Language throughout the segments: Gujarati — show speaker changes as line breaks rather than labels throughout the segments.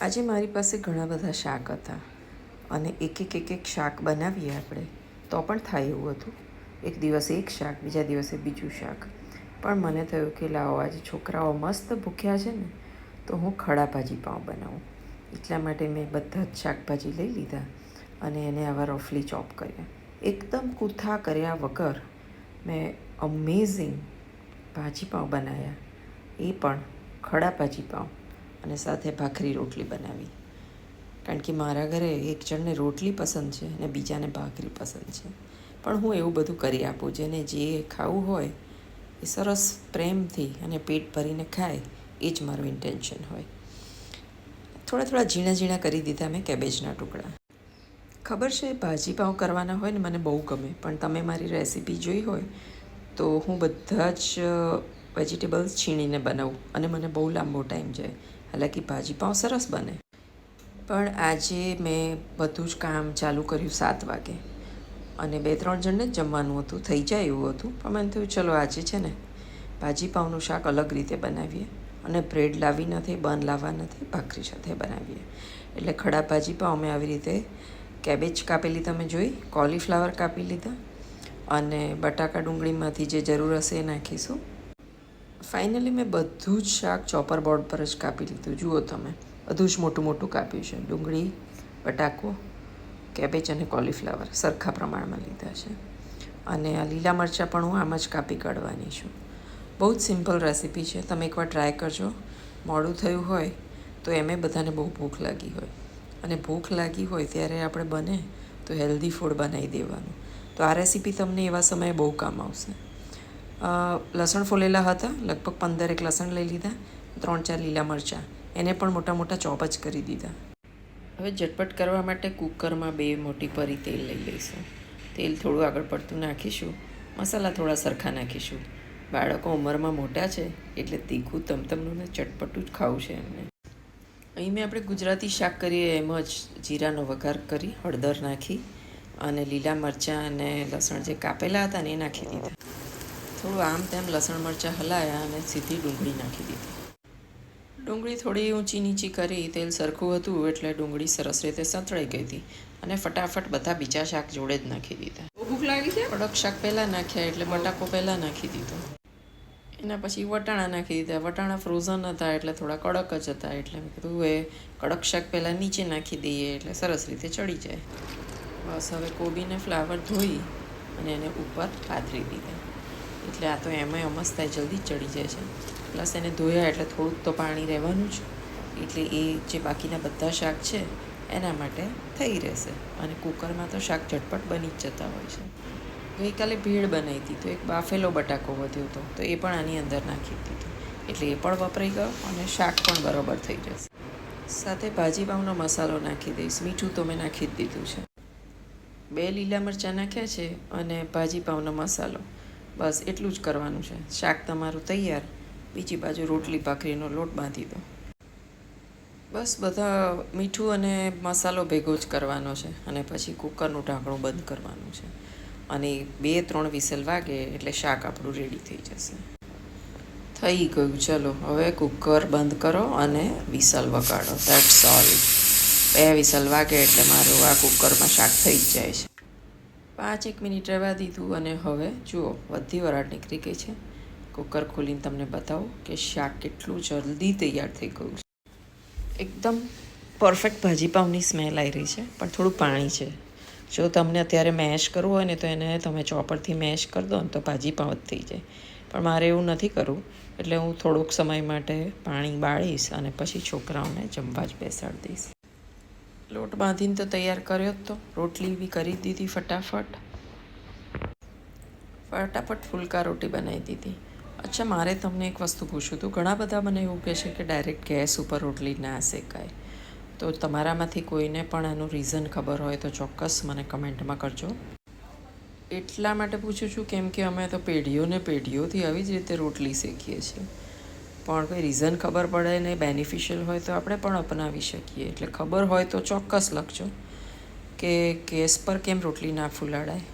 આજે મારી પાસે ઘણા બધા શાક હતા અને એક એક એક એક શાક બનાવીએ આપણે, તો પણ થાય એવું હતું. એક દિવસે એક શાક, બીજા દિવસે બીજું શાક. પણ મને થયું કે લાવો, આજે છોકરાઓ મસ્ત ભૂખ્યા છે ને, તો હું ખડા ભાજી પાઉં બનાવું. એટલા માટે મેં બધા જ શાકભાજી લઈ લીધા અને એને આવા રફલી ચોપ કર્યા. એકદમ કૂથા કર્યા વગર મેં અમેઝિંગ ભાજી પાઉં બનાવ્યા. એ પણ ખડા ભાજી પાઉં. અને સાથે ભાખરી રોટલી બનાવી. કારણ કે મારા ઘરે એક જણને રોટલી પસંદ છે અને બીજાને ભાખરી પસંદ છે. પણ હું એવું બધું કરી આપું, જેને જે ખાવું હોય, એ સરસ પ્રેમથી અને પેટ ભરીને ખાય, એ જ મારું ઇન્ટેન્શન હોય. થોડા થોડા ઝીણા ઝીણા કરી દીધા મેં કેબેજના ટુકડા. ખબર છે, ભાજી પાઉં કરવાના હોય ને મને બહુ ગમે, પણ તમે મારી રેસીપી જોઈ હોય, તો હું બધા જ વેજીટેબલ્સ છીણીને બનાવું અને મને બહુ લાંબો ટાઈમ જાય, હાલાકી ભાજી પાઉં સરસ બને. પણ આજે મેં બધું જ કામ ચાલુ કર્યું સાત વાગે અને બે ત્રણ જણને જ જમવાનું હતું, થઈ જાય એવું હતું, પણ મને થયું ચલો આજે છે ને ભાજી પાઉંનું શાક અલગ રીતે બનાવીએ અને બ્રેડ લાવી નથી, બન લાવવા નથી, ભાખરી સાથે બનાવીએ. એટલે ખડા ભાજી પાઉં મેં આવી રીતે કેબેજ કાપેલી તમે જોઈ, કોલીફ્લાવર કાપી લીધા અને બટાકા ડુંગળીમાંથી જે જરૂર હશે એ નાખીશું. ફાઇનલી મેં બધું જ શાક ચોપર બોર્ડ પર જ કાપી લીધું. જુઓ તમે, બધું જ મોટું મોટું કાપ્યું છે. ડુંગળી, બટાકો કેબેજ અને કોલીફ્લાવર સરખા પ્રમાણમાં લીધા છે. અને આ લીલા મરચાં પણ હું આમ જ કાપી કાઢવાની છું. બહુ જ સિમ્પલ રેસીપી છે. તમે એકવાર ટ્રાય કરજો. મોડું થયું હોય તો એમે બધાને બહુ ભૂખ લાગી હોય. અને ભૂખ લાગી હોય ત્યારે આપણે બને તો હેલ્ધી ફૂડ બનાવી દેવાનું. તો આ રેસીપી તમને એવા સમયે બહુ કામ આવશે. લસણ ફોલેલા હતા, લગભગ પંદરેક લસણ લઈ લીધા, ત્રણ ચાર લીલા મરચાં. એને પણ મોટા મોટા ચોપ જ કરી દીધા. હવે ઝટપટ કરવા માટે કુકરમાં બે મોટી પરી તેલ લઈ લઈશું. તેલ થોડું આગળ પડતું નાખીશું. મસાલા થોડા સરખા નાખીશું. બાળકો ઉંમરમાં મોટા છે, એટલે તીખું તમતમનું ને ચટપટું જ ખાવું છે એમને. અહીં મેં આપણે ગુજરાતી શાક કરીએ એમ જ જીરાનો વઘાર કરી, હળદર નાખી અને લીલા મરચાં અને લસણ જે કાપેલા હતા ને એ નાખી દીધા. થોડું આમ તેમ લસણ મરચાં હલાયા અને સીધી ડુંગળી નાખી દીધી. ડુંગળી થોડી ઊંચી નીચી કરી તેલ સરખું હતું એટલે ડુંગળી સરસ રીતે સંતળાઈ ગઈ હતી અને ફટાફટ બધા બીજા શાક જોડે જ નાખી દીધા.
ભૂખ લાગી છે?
કડક શાક પહેલાં નાખ્યા એટલે બટાકો પહેલાં નાખી દીધો. એના પછી વટાણા નાખી દીધા. વટાણા ફ્રોઝન હતા એટલે થોડા કડક જ હતા એટલે મેં કીધું એ કડક શાક પહેલાં નીચે નાખી દઈએ એટલે સરસ રીતે ચડી જાય. બસ હવે કોબીને ફ્લાવર ધોઈ અને એને ઉપર પાથરી દીધા. એટલે આ તો એમાંય અમસ્ત જલ્દી ચડી જાય છે. પ્લસ એને ધોયા એટલે થોડુંક તો પાણી રહેવાનું જ. એટલે એ જે બાકીના બધા શાક છે, એના માટે થઈ રહેશે. અને કુકરમાં તો શાક ઝટપટ બની જ જતા હોય છે. ગઈકાલે ભીડ બનાવી હતી, તો એક બાફેલો બટાકો વધ્યો હતો, તો એ પણ આની અંદર નાખી દીધો. એટલે એ પણ વપરાઈ ગયો અને શાક પણ બરાબર થઈ જશે. સાથે ભાજીપાવનો મસાલો નાખી દઈશ, મીઠું તો મેં નાખી દીધું છે. બે લીલા મરચાં નાખ્યા છે અને ભાજીપાવનો મસાલો. બસ એટલું જ કરવાનું છે. શાક તમારું તૈયાર, બીજી બાજુ રોટલી ભાખરીનો લોટ બાંધી દો. બસ બધા મીઠું અને મસાલો ભેગો જ કરવાનો છે અને પછી કુકરનું ઢાંકણું બંધ કરવાનું છે. અને બે ત્રણ વિસલ વાગે એટલે શાક આપણું રેડી થઈ જશે. થઈ ગયું. ચલો, હવે કુકર બંધ કરો અને વિસલ વગાડો. દેટ્સ ઓલ બે વિસલ વાગે એટલે મારું આ કુકરમાં શાક થઈ જ જાય છે. પાંચ એક મિનિટ રહેવા દીધું અને હવે જુઓ, બધી વરાળ નીકળી ગઈ છે. કુકર ખોલીને તમને બતાવું કે શાક કેટલું જલ્દી તૈયાર થઈ ગયું છે. એકદમ પરફેક્ટ ભાજીપાવની સ્મેલ આવી રહી છે, પણ થોડું પાણી છે. જો તમને અત્યારે મેશ કરવું હોય ને તો એને તમે ચોપરથી મેશ કરી દો ને તો ભાજીપાવ જ થઈ જાય. પણ મારે એવું નથી કરવું, એટલે હું થોડોક સમય માટે પાણી બાળીશ અને પછી છોકરાઓને જમવા જ બેસાડી દઈશ. લોટ બાંધીને તો તૈયાર કર્યો જ તો. રોટલી બી કરી દીધી ફટાફટ. ફટાફટ ફુલકા રોટી બનાવી દીધી. અચ્છા, મારે તમને એક વસ્તુ પૂછ્યું હતું. ઘણા બધા મને એવું કહે છે કે ડાયરેક્ટ ગેસ ઉપર રોટલી ના શેકાય. તો તમારામાંથી કોઈને પણ આનું રીઝન ખબર હોય તો ચોક્કસ મને કમેન્ટમાં કરજો. એટલા માટે પૂછું છું, કેમ કે અમે તો પેઢીઓને પેઢીઓથી આવી જ રીતે રોટલી શેકીએ છીએ. પણ કોઈ રીઝન ખબર પડે ને બેનિફિશિયલ હોય તો આપણે પણ અપનાવી શકીએ. એટલે ખબર હોય તો ચોક્કસ લખજો કે ગેસ પર કેમ રોટલી ના ફૂલાડાય.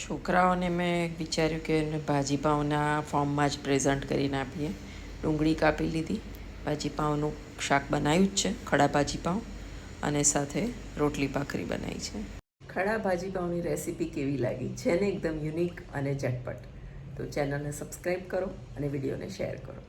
છોકરાઓને મેં વિચાર્યું કે એને ભાજીપાઉના ફોર્મમાં જ પ્રેઝન્ટ કરીને આપીએ. ડુંગળી કાપી લીધી. ભાજીપાઉંનું શાક બનાવ્યું જ છે, ખડા ભાજીપાઉં અને સાથે રોટલી ભાખરી બનાવી છે. ખડા ભાજી પાઉંની રેસીપી કેવી લાગી? છે ને એકદમ યુનિક અને ઝટપટ. તો ચેનલને સબસ્ક્રાઈબ કરો અને વિડીયોને શેર કરો.